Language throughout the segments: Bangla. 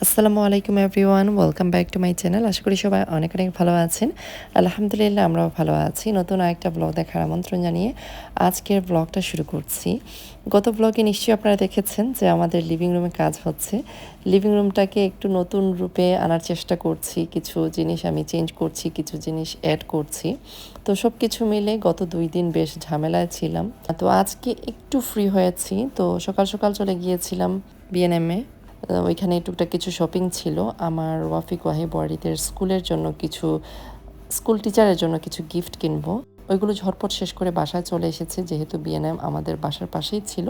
আসসালামু আলাইকুম everyone, welcome back to my channel. আশা করি সবাই অনেক অনেক ভালো আছেন। আলহামদুলিল্লাহ, আমরাও ভালো আছি। নতুন আরেকটা ব্লগ দেখার আমন্ত্রণ জানিয়ে আজকের ব্লগটা শুরু করছি। গত ব্লগে নিশ্চয়ই আপনারা দেখেছেন যে আমাদের লিভিং রুমে কাজ হচ্ছে। লিভিং রুমটাকে একটু নতুন রূপে আনার চেষ্টা করছি। কিছু জিনিস আমি চেঞ্জ করছি, কিছু জিনিস অ্যাড করছি। তো সব কিছু মিলে গত দুই দিন বেশ ঝামেলায় ছিলাম। তো আজকে একটু ফ্রি হয়েছি। তো সকাল সকাল চলে গিয়েছিলাম বিএনএমে ওইখানে টুকটাক কিছু শপিং ছিল। আমার ওয়াফিক ওয়াহিব ওয়ারিদের স্কুলের জন্য কিছু, স্কুল টিচারের জন্য কিছু গিফট কিনবো। ওইগুলো ঝটপট শেষ করে বাসায় চলে এসেছে, যেহেতু বিএনএম আমাদের বাসার পাশেই ছিল,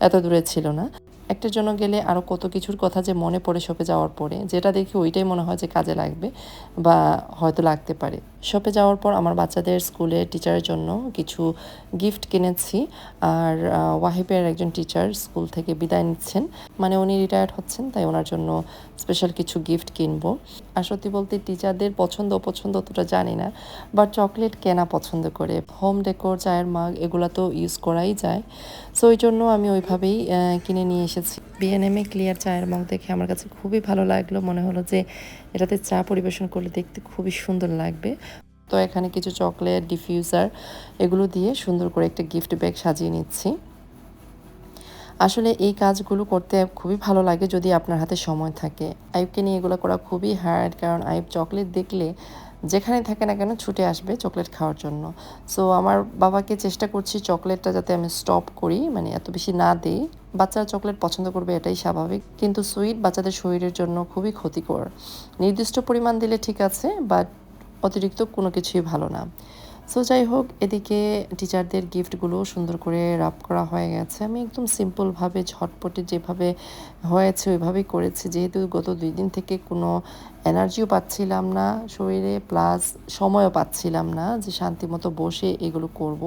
এত দূরে ছিল না। একটার জন্য গেলে আরও কত কিছুর কথা যে মনে পড়ে শপে যাওয়ার পরে, যেটা দেখি ওইটাই মনে হয় যে কাজে লাগবে বা হয়তো লাগতে পারে। শপে যাওয়ার পর আমার বাচ্চাদের স্কুলে টিচারের জন্য কিছু গিফট কিনেছি। আর ওয়াহিবের একজন টিচার স্কুল থেকে বিদায় নিচ্ছেন। মানে উনি রিটায়ার্ড হচ্ছেন, তাই ওনার জন্য স্পেশাল কিছু গিফট কিনবো। আর সত্যি বলতে টিচারদের পছন্দ অপছন্দ অতটা জানি না বাট চকলেট কেনা পছন্দ করে। হোম ডেকোর চায়ের মাগ এগুলো তো ইউজ করাই যায়। সো ওই জন্য আমি ওইভাবেই কিনে নিয়ে এসেছি। বিএনএমে ক্লিয়ার চায়ের মগ দেখে আমার কাছে খুবই ভালো লাগল। মনে হলো যে এটাতে চা পরিবেশন করলে দেখতে খুবই সুন্দর লাগবে। তো এখানে কিছু চকলেট ডিফিউজার এগুলো দিয়ে সুন্দর করে একটা গিফট ব্যাগ সাজিয়ে নিচ্ছি। আসলে এই কাজগুলো করতে খুবই ভালো লাগে যদি আপনার হাতে সময় থাকে। আইবকে নিয়ে এগুলো করা খুবই হার্ড কারণ আইব চকলেট দেখলে যেখানে থাকে না কেন ছুটে আসবে চকলেট খাওয়ার জন্য। সো আমার বাবাকে চেষ্টা করছি চকলেটটা যাতে আমি স্টপ করি মানে এত বেশি না দিই। বাচ্চারা চকলেট পছন্দ করবে এটাই স্বাভাবিক। কিন্তু সুইট বাচ্চাদের শরীরের জন্য খুবই ক্ষতিকর। নির্দিষ্ট পরিমাণ দিলে ঠিক আছে বাট অতিরিক্ত কোনো কিছুই ভালো না। সো যাই হোক এদিকে টিচারদের গিফটগুলো সুন্দর করে রাপ করা হয়ে গেছে আমি একদম সিম্পলভাবে ঝটপটে যেভাবে হয়েছে, ওইভাবেই করেছি যেহেতু গত দুই দিন থেকে কোনো এনার্জিও পাচ্ছিলাম না শরীরে প্লাস সময়ও পাচ্ছিলাম না যে শান্তি মতো বসে এগুলো করব।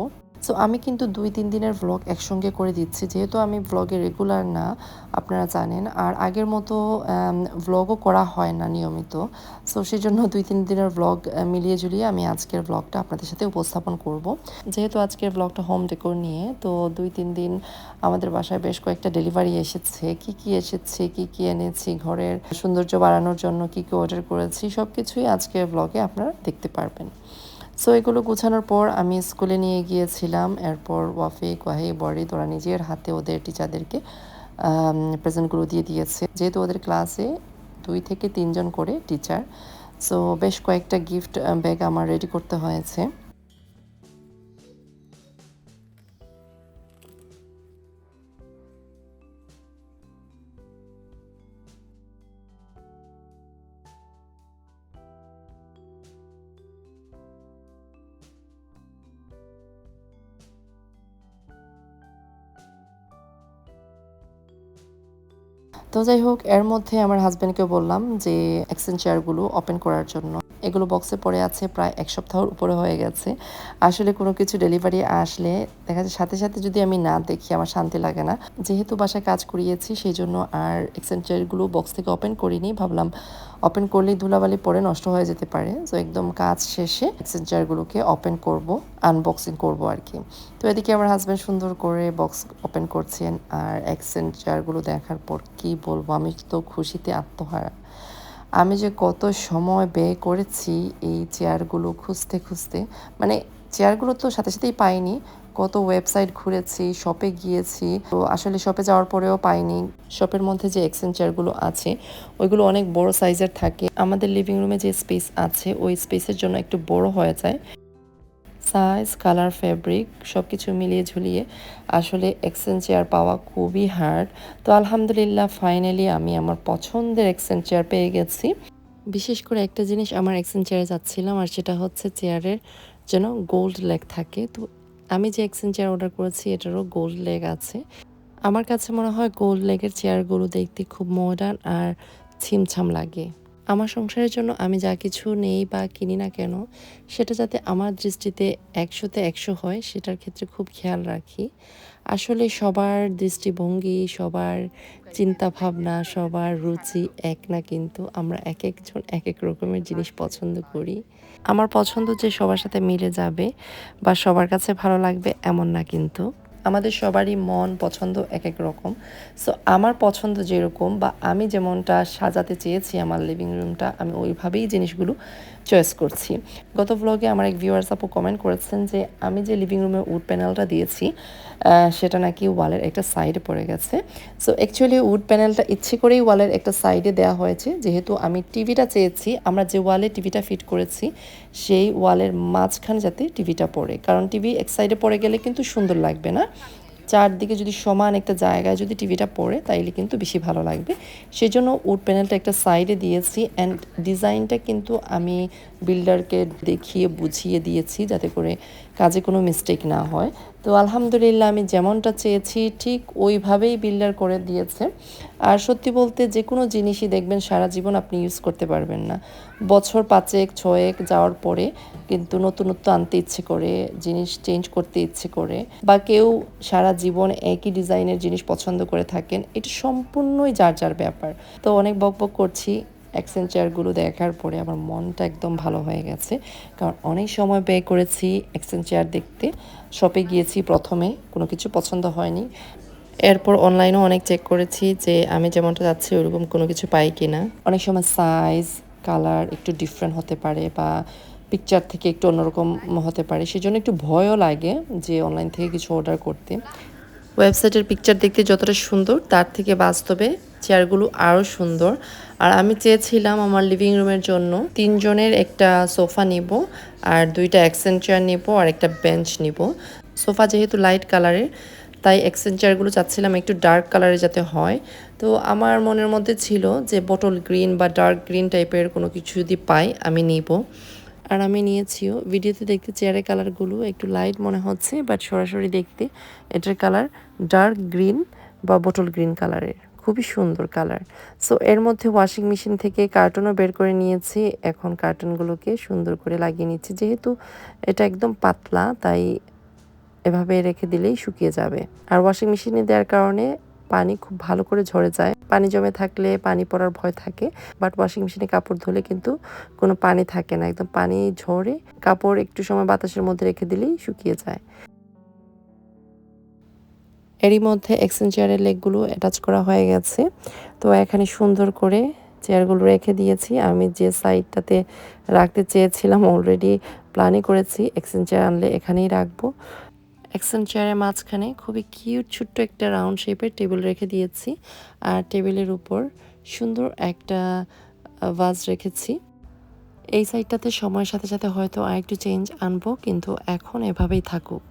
সো আমি কিন্তু দুই, তিন দিনের ভ্লগ একসঙ্গে করে দিচ্ছি। যেহেতু আমি ভ্লগে রেগুলার না, আপনারা জানেন। আর আগের মতো ভ্লগও করা হয় না নিয়মিত। সো সেই জন্য দুই, তিন দিনের ভ্লগ মিলিয়ে ঝুলিয়ে আমি আজকের ভ্লগটা আপনাদের সাথে উপস্থাপন করব। যেহেতু আজকের ভ্লগটা হোম ডেকোর নিয়ে, তো দুই, তিন দিন আমাদের বাসায় বেশ কয়েকটা ডেলিভারি এসেছে। কি কি এসেছে, কি কি এনেছি, ঘরের সৌন্দর্য বাড়ানোর জন্য কি কি অর্ডার করেছি সব কিছুই আজকের ভ্লগে আপনারা দেখতে পারবেন। সো এগুলো গুছানোর পর আমি স্কুলে নিয়ে গিয়েছিলাম। এরপর ওয়াফিক ওয়াহি বড়ি তোরা নিজের হাতে ওদের টিচারদেরকে প্রেজেন্টগুলো দিয়ে দিয়েছে। যেহেতু ওদের ক্লাসে দুই থেকে তিনজন করে টিচার সো বেশ কয়েকটা গিফট ব্যাগ আমার রেডি করতে হয়েছে। তো যাই হোক এর মধ্যে আমার হাজব্যান্ডকে বললাম যে এক্সচেঞ্জ চেয়ারগুলো ওপেন করার জন্য। এগুলো বক্সে পড়ে আছে প্রায় এক সপ্তাহর উপরে হয়ে গেছে। আসলে কোনো কিছু ডেলিভারি আসলে দেখা যায় সাথে সাথে যদি আমি না দেখি আমার শান্তি লাগে না। যেহেতু বাসায় কাজ করিয়েছি সেই জন্য আর এক্সচেঞ্জ চেয়ারগুলো বক্স থেকে ওপেন করিনি। ভাবলাম ওপেন করলেই ধুলাবালি পরে নষ্ট হয়ে যেতে পারে। তো একদম কাজ শেষে এক্সচেঞ্জ চেয়ারগুলোকে ওপেন করব আনবক্সিং করব আর কি। তো এদিকে আমার হাজব্যান্ড সুন্দর করে বক্স ওপেন করছেন। আর এক্সচেঞ্জ চেয়ারগুলো দেখার পর কি বলব? আমি তো খুশিতে আত্মহারা। আমি যে কত সময় ব্যয় করেছি এই চেয়ারগুলো খুঁজতে খুঁজতে মানে চেয়ারগুলো তো সাথে সাথেই পাইনি, কত ওয়েবসাইট ঘুরেছি শপে গিয়েছি, তো আসলে শপে যাওয়ার পরেও পাইনি। শপের মধ্যে যে এক্সচেঞ্জ চেয়ারগুলো আছে, ওইগুলো অনেক বড় সাইজের থাকে। আমাদের লিভিং রুমে যে স্পেস আছে, ওই স্পেসের জন্য একটু বড় হয়ে যায়। সাইজ কালার ফেব্রিক সব কিছু মিলিয়ে ঝুলিয়ে আসলে এক্সচেঞ্জ চেয়ার পাওয়া খুবই হার্ড তো আলহামদুলিল্লাহ ফাইনালি আমি আমার পছন্দের এক্সচেঞ্জ চেয়ার পেয়ে গেছি। বিশেষ করে একটা জিনিস আমার এক্সচেঞ্জ চেয়ারে যাচ্ছিলাম, আর সেটা হচ্ছে চেয়ারের যেন গোল্ড লেগ থাকে। তো আমি যে এক্সচেঞ্জ চেয়ার অর্ডার করেছি, এটারও গোল্ড লেগ আছে। আমার কাছে মনে হয় গোল্ড লেগের চেয়ারগুলো দেখতে খুব মডার্ন আর ছিমছাম লাগে। আমার সংসারের জন্য আমি যা কিছু নেই বা কিনি না কেন, সেটা যাতে আমার দৃষ্টিতে একশোতে একশো হয়, সেটার ক্ষেত্রে খুব খেয়াল রাখি। আসলে সবার দৃষ্টিভঙ্গি, সবার চিন্তা ভাবনা সবার রুচি এক না কিন্তু আমরা এক একজন এক এক রকমের জিনিস পছন্দ করি। আমার পছন্দ যে সবার সাথে মিলে যাবে বা সবার কাছে ভালো লাগবে এমন না কিন্তু। আমাদের সবারই মন, পছন্দ এক এক রকম। সো আমার পছন্দ যেরকম বা আমি যেমনটা সাজাতে চেয়েছি আমার লিভিং রুমটা আমি ওইভাবেই জিনিসগুলো চয়েস করছি। গত ব্লগে আমার এক ভিউয়ার্স আপু কমেন্ট করেছেন যে, আমি যে লিভিং রুমে উড প্যানেলটা দিয়েছি সেটা নাকি ওয়ালের একটা সাইডে পড়ে গেছে। সো অ্যাকচুয়ালি উড প্যানেলটা ইচ্ছে করেই ওয়ালের একটা সাইডে দেওয়া হয়েছে। যেহেতু আমি টিভিটা চেয়েছি, আমরা যে ওয়ালে টিভিটা ফিট করেছি, সেই ওয়ালের মাঝখানে যাতে টিভিটা পড়ে। কারণ টিভি এক সাইডে পড়ে গেলে কিন্তু সুন্দর লাগবে না। চারদিকে যদি সমান একটা জায়গায় যদি টিভিটা পড়ে, তাইলে কিন্তু বেশি ভালো লাগবে। সেজন্য উড প্যানেলটা একটা সাইডে দিয়েছি অ্যান্ড ডিজাইনটা কিন্তু আমি বিল্ডারকে দেখিয়ে, বুঝিয়ে দিয়েছি যাতে করে কাজে কোনো মিস্টেক না হয়। তো আলহামদুলিল্লাহ আমি যেমনটা চেয়েছি, ঠিক ওইভাবেই বিল্ডার করে দিয়েছে। আর সত্যি বলতে যে কোনো জিনিসই দেখবেন সারা জীবন আপনি ইউজ করতে পারবেন না। বছর পাঁচেক, ছয়েক যাওয়ার পরে কিন্তু নতুনত্ব আনতে ইচ্ছে করে, জিনিস চেঞ্জ করতে ইচ্ছে করে বা কেউ সারা জীবন একই ডিজাইনের জিনিস পছন্দ করে থাকেন, এটা সম্পূর্ণই যার যার ব্যাপার। তো অনেক বক বক করছি। অ্যাক্সেন্ট চেয়ারগুলো দেখার পরে আমার মনটা একদম ভালো হয়ে গেছে। কারণ অনেক সময় ব্যয় করেছি অ্যাক্সেন্ট চেয়ার দেখতে। শপে গিয়েছি প্রথমে, কোনো কিছু পছন্দ হয়নি। এরপর অনলাইনেও অনেক চেক করেছি যে আমি যেমনটা যাচ্ছি ওরকম কোনো কিছু পাই কি না অনেক সময় সাইজ কালার একটু ডিফারেন্ট হতে পারে বা পিকচার থেকে একটু অন্যরকম হতে পারে। সেজন্য একটু ভয়ও লাগে যে অনলাইন থেকে কিছু অর্ডার করতে। ওয়েবসাইটের পিকচার দেখতে যতটা সুন্দর, তার থেকে বাস্তবে চেয়ারগুলো আরও সুন্দর। আর আমি চেয়েছিলাম আমার লিভিং রুমের জন্য। তিনজনের একটা সোফা নিব আর দুইটা অ্যাক্সেন্ট চেয়ার নিব আর একটা বেঞ্চ নিব। সোফা যেহেতু লাইট কালারের তাই অ্যাক্সেন্ট চেয়ারগুলো চাচ্ছিলাম একটু ডার্ক কালারে যাতে হয়। তো আমার মনের মধ্যে ছিল যে বটল গ্রিন বা ডার্ক গ্রিন টাইপের কোনো কিছু যদি পাই, আমি নিব। আর আমি নিয়েছিও। ভিডিওতে দেখতে চেয়ারের কালারগুলো একটু লাইট মনে হচ্ছে বাট সরাসরি দেখতে এটার কালার ডার্ক গ্রিন বা বটল গ্রিন কালারের খুবই সুন্দর কালার। সো এর মধ্যে ওয়াশিং মেশিন থেকে কার্টুনও বের করে নিয়েছি। এখন কার্টুনগুলোকে সুন্দর করে লাগিয়ে নিচ্ছি। যেহেতু এটা একদম পাতলা, তাই এভাবে রেখে দিলেই শুকিয়ে যাবে। আর ওয়াশিং মেশিনে দেওয়ার কারণে পানি খুব ভালো করে ঝরে যায়। পানি জমে থাকলে পানি পড়ার ভয় থাকে বাট ওয়াশিং মেশিনে কাপড় ধুলে কিন্তু কোনো পানি থাকে না। একদম পানি ঝরে কাপড় একটু সময় বাতাসের মধ্যে রেখে দিলেই শুকিয়ে যায়। এরই মধ্যে এক্সেন চেয়ারের লেগগুলো অ্যাটাচ করা হয়ে গেছে। তো এখানে সুন্দর করে চেয়ারগুলো রেখে দিয়েছি। আমি যে সাইডটাতে রাখতে চেয়েছিলাম অলরেডি প্ল্যানই করেছি এক্সেন চেয়ার আনলে এখানেই রাখব। এক্সেন চেয়ারের মাঝখানে খুবই কিউট ছোট্ট একটা রাউন্ড শেপের টেবিল রেখে দিয়েছি। আর টেবিলের উপর সুন্দর একটা ভাজ রেখেছি। এই সাইডটাতে সময়ের সাথে সাথে হয়তো আরেকটু চেঞ্জ আনব, কিন্তু এখন এভাবেই থাকুক।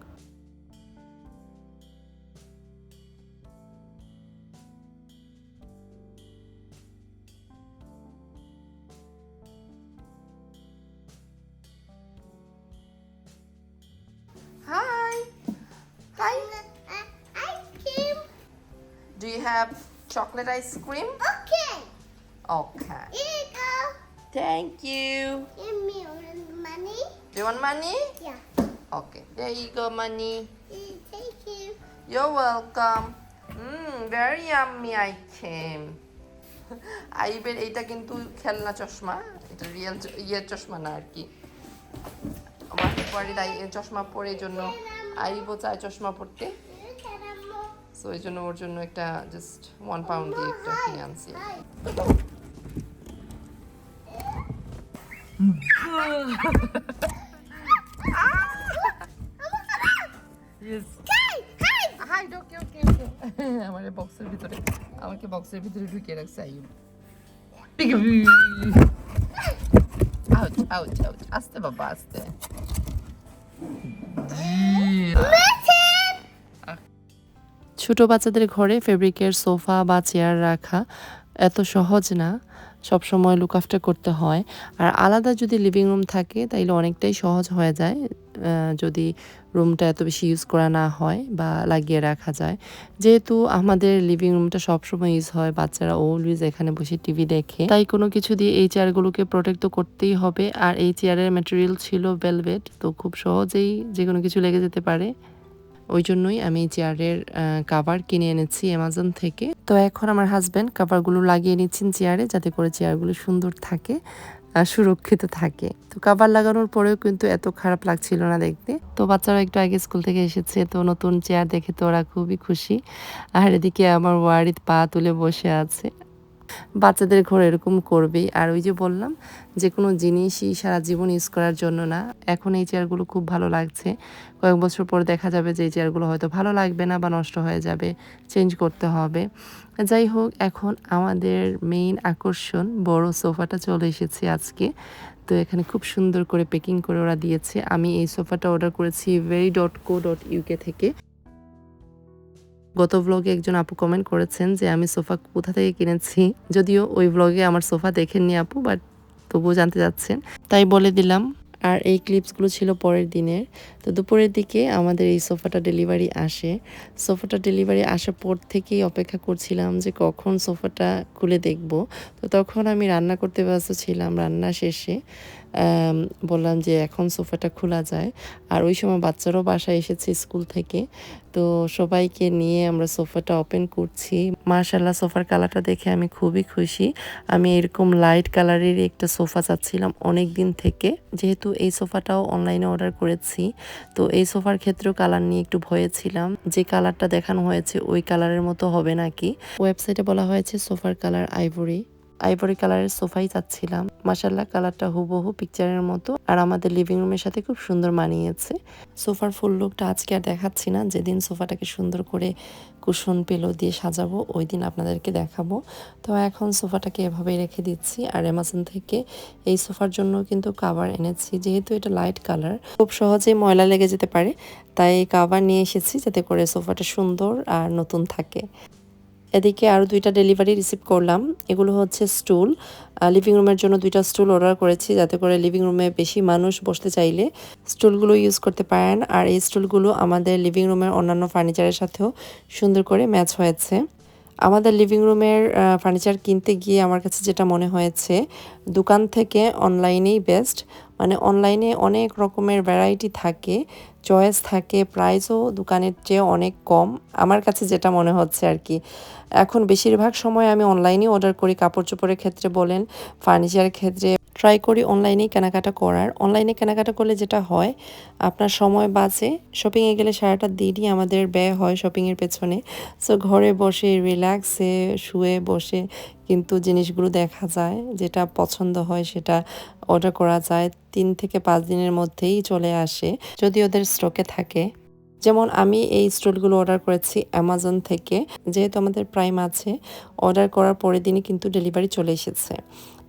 Chocolate ice cream? Okay. Okay. Here you go. Thank you. Give me money. Do you want money? Yeah. Okay. There you go, money. Thank you. You're welcome. Mmm, very yummy item. আইবের এইটা কিন্তু খেলনা চশমা এটা রিয়েল ইয়ের চশমা না আর কি আমার এর চশমা পরে জন্য আইবো চায় চশমা পরতে them. সো এই জন্য ওর জন্য একটা জাস্ট ওয়ান পাউন্ড দিয়ে একটা কিনে আনছি। আমার বক্সের ভিতরে আমাকে বক্সের ভিতরে ঢুকিয়ে রাখছে আইব আউচ আউচ আউচ আস্তে বাবা আস্তে। ছোট বাচ্চাদের ঘরে ফেব্রিকের সোফা বা চেয়ার রাখা এত সহজ না। সব সময় লুক আফটার করতে হয়। আর আলাদা যদি লিভিং রুম থাকে, তাইলে অনেকটাই সহজ হয়ে যায় যদি রুমটা এত বেশি ইউজ করা না হয় বা লাগিয়ে রাখা যায়। যেহেতু আমাদের লিভিং রুমটা সবসময় ইউজ হয়, বাচ্চারা অলওয়েজ এখানে বসে টিভি দেখে। তাই কোনো কিছু দিয়ে এই চেয়ারগুলোকে প্রোটেক্ট তো করতেই হবে। আর এই চেয়ারের ম্যাটেরিয়াল ছিল ভেলভেট তো খুব সহজেই যে কোনো কিছু লেগে যেতে পারে। ওই জন্যই আমি চেয়ারের কাভার কিনে এনেছি অ্যামাজন থেকে। তো এখন আমার হাজব্যান্ড কাভারগুলো লাগিয়ে নিচ্ছেন চেয়ারে যাতে করে চেয়ারগুলো সুন্দর থাকে সুরক্ষিত থাকে। তো কাভার লাগানোর পরেও কিন্তু এত খারাপ লাগছিল না দেখতে। তো বাচ্চারা একটু আগে স্কুল থেকে এসেছে, তো নতুন চেয়ার দেখে তো ওরা খুবই খুশি। আর এদিকে আমার ওয়ারিদ পা তুলে বসে আছে। বাচ্চাদের ঘর এরকম করবেই আর ওই যে বললাম যে কোনো জিনিসই সারা জীবন ইউজ করার জন্য না। এখন এই চেয়ারগুলো খুব ভালো লাগছে। কয়েক বছর পর দেখা যাবে যে এই চেয়ারগুলো হয়তো ভালো লাগবে না বা নষ্ট হয়ে যাবে। চেঞ্জ করতে হবে। যাই হোক, এখন আমাদের মেইন আকর্ষণ, বড় সোফাটা চলে এসেছে আজকে। তো এখানে খুব সুন্দর করে প্যাকিং করে ওরা দিয়েছে। আমি এই সোফাটা অর্ডার করেছি very dot co dot UK থেকে। গত ব্লগে একজন আপু কমেন্ট করেছেন যে, আমি সোফা কোথা থেকে কিনেছি? যদিও ওই ব্লগে আমার সোফা দেখেননি আপু বাট তবুও জানতে যাচ্ছেন তাই বলে দিলাম। আর এই ক্লিপসগুলো ছিল পরের দিনের। তো দুপুরের দিকে আমাদের এই সোফাটা ডেলিভারি আসে। সোফাটা ডেলিভারি আসার পর থেকেই অপেক্ষা করছিলাম যে কখন সোফাটা খুলে দেখব। তো তখন আমি রান্না করতে ব্যস্ত ছিলাম, রান্না শেষে বললাম যে এখন সোফাটা খোলা যায়। আর ওই সময় বাচ্চারাও বাসায় এসেছে স্কুল থেকে। তো সবাইকে নিয়ে আমরা সোফাটা ওপেন করছি। মার্শাল্লাহ সোফার কালারটা দেখে আমি খুবই খুশি। আমি এরকম লাইট কালারের একটা সোফা চাচ্ছিলাম অনেক দিন থেকে। যেহেতু এই সোফাটাও অনলাইনে অর্ডার করেছি। তো এই সোফার ক্ষেত্রেও কালার নিয়ে একটু ভয়ে ছিলাম। যে কালারটা দেখানো হয়েছে ওই কালারের মতো হবে নাকি? ওয়েবসাইটে বলা হয়েছে সোফার কালার আইভরি। আইভরি কালারের সোফাই চাচ্ছিলাম। মাসাল্লাহ কালারটা হুবহু পিকচারের মতো। আর আমাদের লিভিং রুমের সাথে খুব সুন্দর মানিয়েছে। সোফার ফুল লুকটা আজকে আর দেখাচ্ছি না। যেদিন সোফাটাকে সুন্দর করে কুশন পেল দিয়ে সাজাবো, ওই দিন আপনাদেরকে দেখাবো। তো এখন সোফাটাকে এভাবেই রেখে দিচ্ছি। আর অ্যামাজন থেকে এই সোফার জন্য কিন্তু কাভার এনেছি। যেহেতু এটা লাইট কালার খুব সহজেই ময়লা লেগে যেতে পারে। তাই কাভার নিয়ে এসেছি যাতে করে সোফাটা সুন্দর আর নতুন থাকে। এদিকে আরও দুইটা ডেলিভারি রিসিভ করলাম। এগুলো হচ্ছে স্টুল লিভিং রুমের জন্য দুইটা স্টুল অর্ডার করেছি যাতে করে লিভিং রুমে বেশি মানুষ বসতে চাইলে। স্টুলগুলো ইউজ করতে পারেন। আর এই স্টুলগুলো আমাদের লিভিং রুমের অন্যান্য ফার্নিচারের সাথেও সুন্দর করে ম্যাচ হয়েছে। আমাদের লিভিং রুমের ফার্নিচার কিনতে গিয়ে আমার কাছে যেটা মনে হয়েছে, দোকান থেকে অনলাইনেই বেস্ট মানে অনলাইনে অনেক রকমের ভ্যারাইটি থাকে চয়েস থাকে প্রাইসও দোকানের চেয়ে অনেক কম। আমার কাছে যেটা মনে হচ্ছে আর কি, এখন বেশিরভাগ সময় আমি অনলাইনেই অর্ডার করি। কাপড় চোপড়ের ক্ষেত্রে বলেন ফার্নিচারের ক্ষেত্রে ট্রাই করি অনলাইনেই কেনাকাটা করার। অনলাইনে কেনাকাটা করলে যেটা হয়, আপনার সময় বাঁচে। শপিংয়ে গেলে সারাটা দিনই আমাদের ব্যয় হয় শপিংয়ের পেছনে। সো ঘরে বসে রিল্যাক্সে শুয়ে বসে কিন্তু জিনিসগুলো দেখা যায়, যেটা পছন্দ হয় সেটা অর্ডার করা যায়। তিন থেকে পাঁচ দিনের মধ্যেই চলে আসে, যদি ওদের স্টকে থাকে। যেমন আমি এই স্টুলগুলো অর্ডার করেছি অ্যামাজন থেকে, যেহেতু আমাদের প্রাইম আছে অর্ডার করার পরের দিনই কিন্তু ডেলিভারি চলে এসেছে।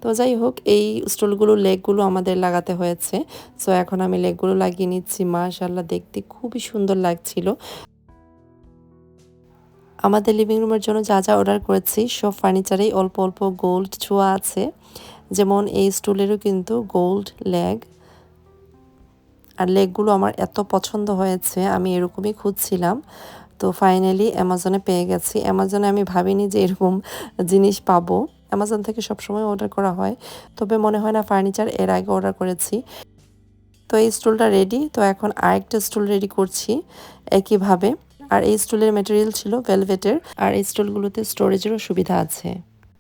তো যাই হোক, এই স্টুলগুলো লেগগুলো আমাদের লাগাতে হয়েছে। সো এখন আমি লেগগুলো লাগিয়ে নিচ্ছি। মাশাল্লাহ দেখতে খুবই সুন্দর লাগছিল। আমাদের লিভিং রুমের জন্য যা যা অর্ডার করেছি, সব ফার্নিচারেই অল্প অল্প গোল্ড ছোঁয়া আছে। যেমন এই স্টুলেরও কিন্তু গোল্ড লেগ আর লেগগুলো আমার এত পছন্দ হয়েছে, আমি এরকমই খুঁজছিলাম। তো ফাইনালি অ্যামাজনে পেয়ে গেছি। অ্যামাজনে আমি ভাবিনি যে এরকম জিনিস পাবো। অ্যামাজন থেকে সবসময় অর্ডার করা হয়। তবে মনে হয় না ফার্নিচার এর আগে অর্ডার করেছি। তো এই স্টুলটা রেডি তো এখন আরেকটা স্টুল রেডি করছি একইভাবে। আর এই স্টুলের মেটেরিয়াল ছিল ভেলভেটের আর এই স্টুলগুলোতে স্টোরেজেরও সুবিধা আছে।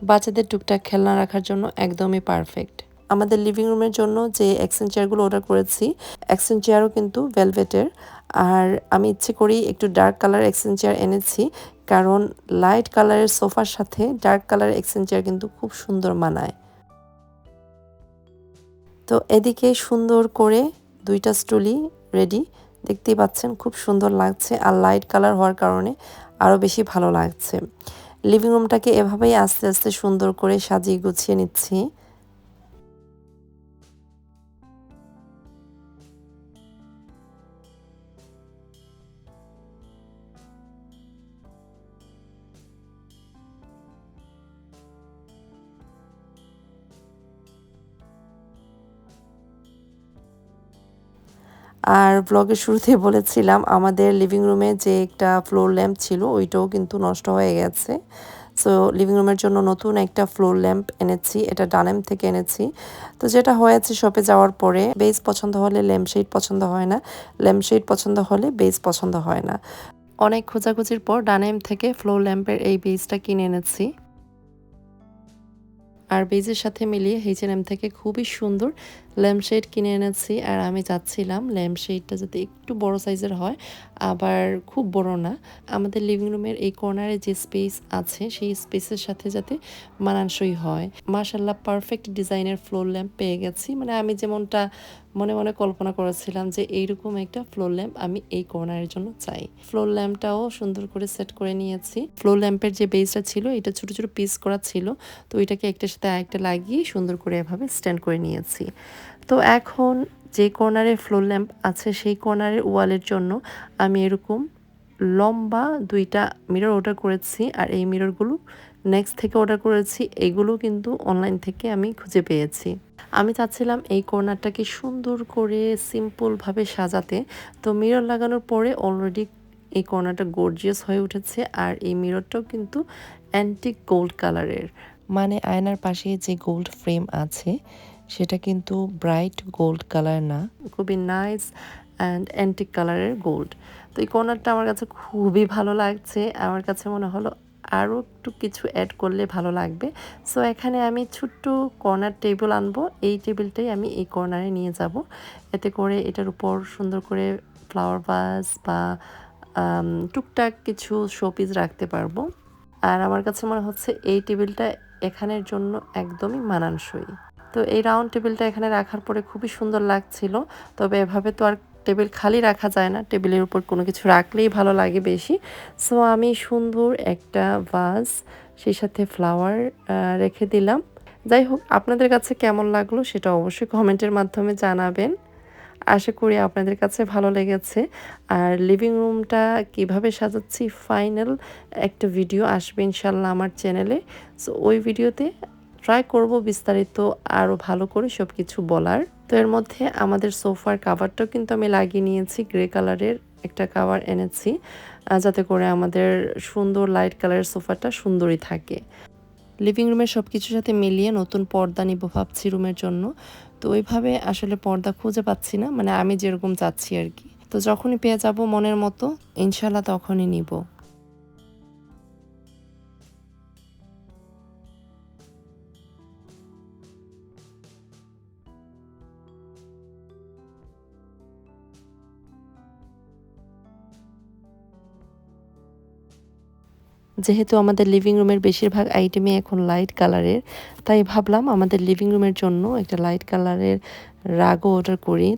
বাচ্চাদের টুকটাক খেলনা রাখার জন্য একদমই পারফেক্ট আমাদের লিভিং রুমের জন্য যে অ্যাকসেন্ট চেয়ারগুলো অর্ডার করেছি অ্যাকসেন্ট চেয়ারও কিন্তু ভেলভেটের আর আমি ইচ্ছে করেই একটু ডার্ক কালার এক্সচেঞ্জ চেয়ার এনেছি, কারণ লাইট কালারের সোফার সাথে ডার্ক কালার এক্সচেঞ্জ চেয়ার কিন্তু খুব সুন্দর মানায়। তো এদিকে সুন্দর করে দুইটা স্টুলি রেডি দেখতেই পাচ্ছেন, খুব সুন্দর লাগছে আর লাইট কালার হওয়ার কারণে আরও বেশি ভালো লাগছে। লিভিং রুমটাকে এভাবেই আস্তে আস্তে সুন্দর করে সাজিয়ে গুছিয়ে নিচ্ছি। আর ব্লগের শুরুতে বলেছিলাম, আমাদের লিভিং রুমে যে একটা ফ্লোর ল্যাম্প ছিল, ওইটাও কিন্তু নষ্ট হয়ে গেছে। সো লিভিং রুমের জন্য নতুন একটা ফ্লোর ল্যাম্প এনেছি, এটা ডানেম থেকে এনেছি। তো যেটা হয়েছে শপে যাওয়ার পরে বেস পছন্দ হলে ল্যাম্পশেড পছন্দ হয় না ল্যাম্পশেড পছন্দ হলে বেস পছন্দ হয় না। অনেক খোঁজাখুঁজির পর ডানেম থেকে ফ্লোর ল্যাম্পের এই বেসটা কিনে এনেছি। আর বেজের সাথে মিলিয়ে এইচএনএম থেকে খুবই সুন্দর ল্যাম্পশেড কিনে এনেছি আর আমি চাচ্ছিলাম ল্যাম্পশেডটা যাতে একটু বড় সাইজের হয়, আবার খুব বড় না। আমাদের লিভিং রুমের এই কর্নারে যে স্পেস আছে, সেই স্পেসের সাথে যাতে মানানসই হয়। মাশাল্লাহ পারফেক্ট ডিজাইনের ফ্লোর ল্যাম্প পেয়ে গেছি। মানে আমি যেমনটা মনে মনে কল্পনা করেছিলাম যে এইরকম একটা ফ্লোর ল্যাম্প আমি এই কর্নারের জন্য চাই। ফ্লোর ল্যাম্পটাও সুন্দর করে সেট করে নিয়েছি। ফ্লোর ল্যাম্পের যে বেসটা ছিল, এটা ছোট ছোট পিস করা ছিল, তো এটাকে একটার সাথে আরেকটা লাগিয়ে সুন্দর করে এভাবে স্ট্যান্ড করে নিয়েছি। তো এখন যে কর্নারে ফ্লোর ল্যাম্প আছে, সেই কর্নারের ওয়ালের জন্য আমি এরকম লম্বা দুইটা মিরর অর্ডার করেছি আর এই মিররগুলো নেক্সট থেকে অর্ডার করেছি। এগুলো কিন্তু অনলাইন থেকে আমি খুঁজে পেয়েছি। আমি চাচ্ছিলাম এই কর্নারটাকে সুন্দর করে সিম্পলভাবে সাজাতে। তো মিরর লাগানোর পরে অলরেডি এই কর্নারটা গর্জিয়াস হয়ে উঠেছে আর এই মিররটাও কিন্তু অ্যান্টিক গোল্ড কালারের মানে আয়নার পাশে যে গোল্ড ফ্রেম আছে সেটা কিন্তু ব্রাইট গোল্ড কালার না। খুবই নাইস অ্যান্ড অ্যান্টিক কালারের গোল্ড তো এই কর্নারটা আমার কাছে খুবই ভালো লাগছে। আমার কাছে মনে হলো আরও একটু কিছু অ্যাড করলে ভালো লাগবে। সো এখানে আমি ছোট্ট কর্নার টেবিল আনব। এই টেবিলটাই আমি এই কর্নারে নিয়ে যাব। এতে করে এটার উপর সুন্দর করে ফ্লাওয়ার ভাস বা টুকটাক কিছু শোপিস রাখতে পারব। আর আমার কাছে মনে হচ্ছে এই টেবিলটা এখানের জন্য একদমই মানানসই। তো এই রাউন্ড টেবিলটা এখানে রাখার পরে খুবই সুন্দর লাগছিল। তবে এভাবে তো আর টেবিল খালি রাখা যায় না। টেবিলের উপর কোনো কিছু রাখলেই ভালো লাগে বেশি। সো আমি সুন্দর একটা ভাস সেই সাথে ফ্লাওয়ার রেখে দিলাম। যাই হোক, আপনাদের কাছে কেমন লাগল সেটা অবশ্যই কমেন্টের মাধ্যমে জানাবেন। আশা করি আপনাদের কাছে ভালো লেগেছে। আর লিভিং রুমটা কীভাবে সাজাচ্ছি ফাইনাল একটা ভিডিও আসবে ইনশাল্লাহ আমার চ্যানেলে সো ওই ভিডিওতে ট্রাই করব বিস্তারিত আরও ভালো করে সব কিছু বলার। তো এর মধ্যে আমাদের সোফার কাভারটাও কিন্তু আমি লাগিয়ে নিয়েছি গ্রে কালারের একটা কাভার এনেছি যাতে করে আমাদের সুন্দর লাইট কালারের সোফাটা সুন্দরই থাকে। লিভিং রুমের সব কিছুর সাথে মিলিয়ে নতুন পর্দা নিব ভাবছি রুমের জন্য। তো ওইভাবে আসলে পর্দা খুঁজে পাচ্ছি না মানে আমি যেরকম চাচ্ছি আর কি। তো যখনই পেয়ে যাব মনের মতো ইনশাল্লাহ তখনই নিব। যেহেতু আমাদের লিভিং রুমের বেশিরভাগ আইটেমই এখন লাইট কালারের তাই ভাবলাম আমাদের লিভিং রুমের জন্য একটা লাইট কালারের রাগও অর্ডার করি।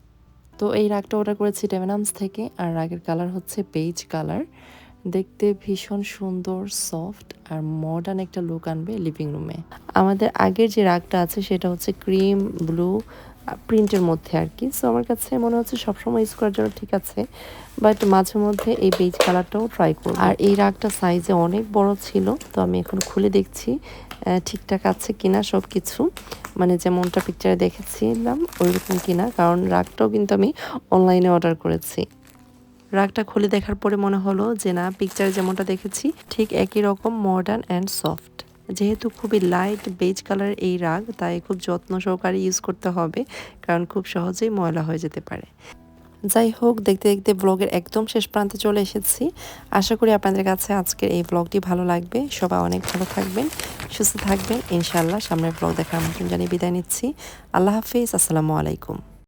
তো এই রাগটা অর্ডার করেছি ডেভেনামস থেকে, আর রাগের কালার হচ্ছে বেজ কালার দেখতে ভীষণ সুন্দর সফট আর মডার্ন একটা লুক আনবে লিভিং রুমে আমাদের আগের যে রাগটা আছে, সেটা হচ্ছে ক্রিম ব্লু প্রিন্টের মধ্যে আর কি। সো আমার কাছে মনে হচ্ছে সবসময় ইউজ করার জন্য ঠিক আছে। বাট মাঝে মধ্যে এই বেজ কালারটাও ট্রাই করব। আর এই রাগটা সাইজে অনেক বড় ছিল, তো আমি এখন খুলে দেখছি ঠিকঠাক আছে কিনা সব কিছু মানে যেমনটা পিকচারে দেখেছিলাম, ওইরকম কিনা, কারণ রাগটাও কিন্তু আমি অনলাইনে অর্ডার করেছি। রাগটা খুলে দেখার পরে মনে হলো যে না পিকচারে যেমনটা দেখেছি, ঠিক একই রকম মডার্ন অ্যান্ড সফট যেহেতু খুবই লাইট বেজ কালারের এই রাগ, তাই খুব যত্ন সহকারে ইউজ করতে হবে, কারণ খুব সহজেই ময়লা হয়ে যেতে পারে। যাই হোক, দেখতে দেখতে ব্লগের একদম শেষ প্রান্তে চলে এসেছি। আশা করি আপনাদের কাছে আজকের এই ব্লগটি ভালো লাগবে। সবাই অনেক ভালো থাকবেন, সুস্থ থাকবেন। ইনশাআল্লাহ সামনের ব্লগ দেখার মতন জানিয়ে বিদায় নিচ্ছি। আল্লাহ হাফিজ, আসসালামু আলাইকুম।